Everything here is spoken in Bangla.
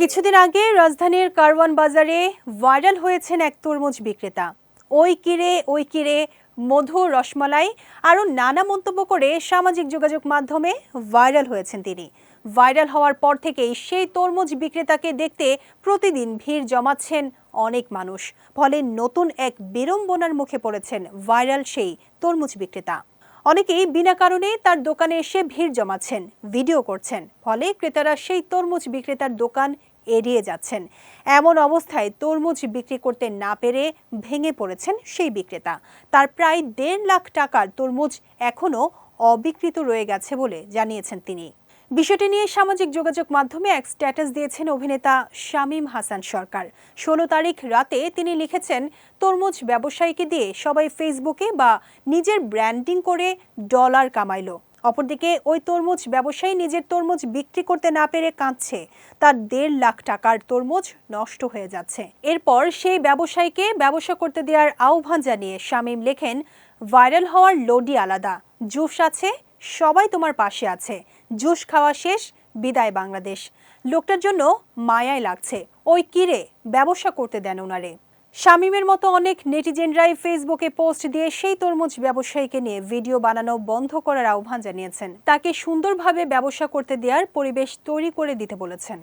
কিছুদিন আগে রাজধানীর কারওয়ান বাজারে ভাইরাল হয়েছেন এক তরমুজ বিক্রেতা। ওই কিরে ওই কিরে, মধু, রসমালাই, আরও নানা মন্তব্য করে সামাজিক যোগাযোগ মাধ্যমে ভাইরাল হয়েছেন তিনি। ভাইরাল হওয়ার পর থেকেই সেই তরমুজ বিক্রেতাকে দেখতে প্রতিদিন ভিড় জমাচ্ছেন অনেক মানুষ। ফলে নতুন এক বিড়ম্বনার মুখে পড়েছেন ভাইরাল সেই তরমুজ বিক্রেতা। অনেকেই বিনা কারণে তার দোকানে এসে ভিড় জমাচ্ছেন, ভিডিও করছেন। ফলে ক্রেতারা সেই তরমুজ বিক্রেতার দোকান এড়িয়ে যাচ্ছেন। এমন অবস্থায় তরমুজ বিক্রি করতে না পেরে ভেঙে পড়েছেন সেই বিক্রেতা। তার প্রায় দেড় লাখ টাকার তরমুজ এখনও অবিকৃত রয়ে গেছে বলে জানিয়েছেন তিনি। বিষয়টি নিয়ে সামাজিক যোগাযোগ মাধ্যমে এক স্ট্যাটাস দিয়েছেন অভিনেতা শামীম হাসান সরকার। ষোলো তারিখ রাতে তিনি লিখেছেন, তরমুজ ব্যবসায়ীকে দিয়ে সবাই ফেসবুকে বা নিজের ব্র্যান্ডিং করে ডলার কামাইলো। অপরদিকে, ওই তরমুজ ব্যবসায়ী নিজের তরমুজ বিক্রি করতে না পেরে কাঁদছে। তার দেড় লাখ টাকার তরমুজ নষ্ট হয়ে যাচ্ছে। এরপর সেই ব্যবসায়ীকে ব্যবসা করতে দেওয়ার আহ্বান জানিয়ে শামীম লেখেন, ভাইরাল হওয়ার লোডই আলাদা। জুস আছে, সবাই তোমার পাশে আছে। জুস খাওয়া শেষ, বিদায় বাংলাদেশ। লোকটার জন্য মায়াই লাগছে। ওই কিরে ব্যবসা করতে দেন ওনারে শামীমের মতো অনেক নেটিজেনরাই ফেসবুকে পোস্ট দিয়ে সেই তরমুজ ব্যবসায়ীকে নিয়ে ভিডিও বানানো বন্ধ করার আহ্বান জানিয়েছেন। তাকে সুন্দরভাবে ব্যবসা করতে দেওয়ার পরিবেশ তৈরি করে দিতে বলেছেন।